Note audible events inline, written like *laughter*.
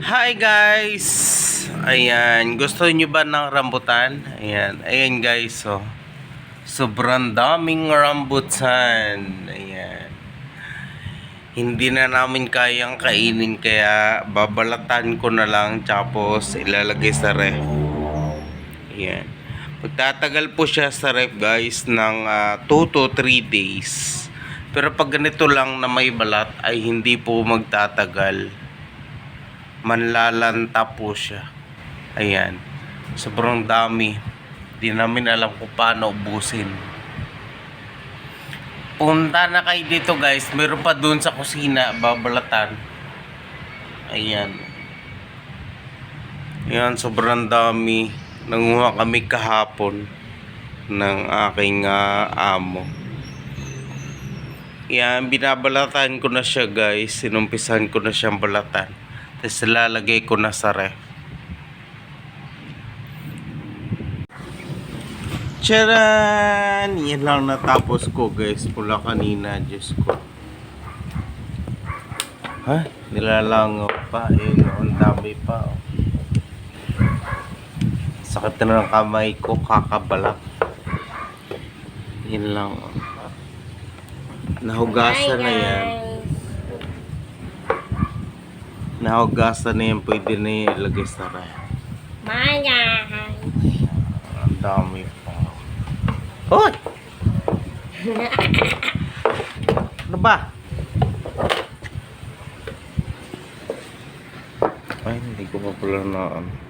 Hi guys! Ayan, gusto niyo ba ng rambutan? Ayan, ayan guys, oh. Sobrang daming rambutan. Ayan. Hindi na namin kayang kainin kaya babalatan ko na lang tapos ilalagay sa ref. Ayan. Magtatagal po siya sa ref guys ng 2 to 3 days. Pero pag ganito lang na may balat ay hindi po magtatagal manlalanta po siya. Ayan. Sobrang dami. Di namin alam kung paano ubusin. Punta na kayo dito guys. Meron pa dun sa kusina. Babalatan. Ayan. Ayan. Sobrang dami. Nanguha kami kahapon ng aking ah, amo. Yan, binabalatan ko na siya guys. Sinumpisan ko na siyang balatan. Tapos lalagay ko na sa ref. Charan! Yan lang natapos ko guys. Pula kanina. Diyos ko. Ha? Nilalangaw pa. Eh, ang dami pa. Oh. Sakit na ng kamay ko. Kakabalak. Yan lang. Oh. Nahugasan na yan. Nahugasan na yan. Pwede na ilagay sa. Bye guys. Ang dami pa. Hoy! *laughs* ano ba? Ay, hindi ko pa pala na ano.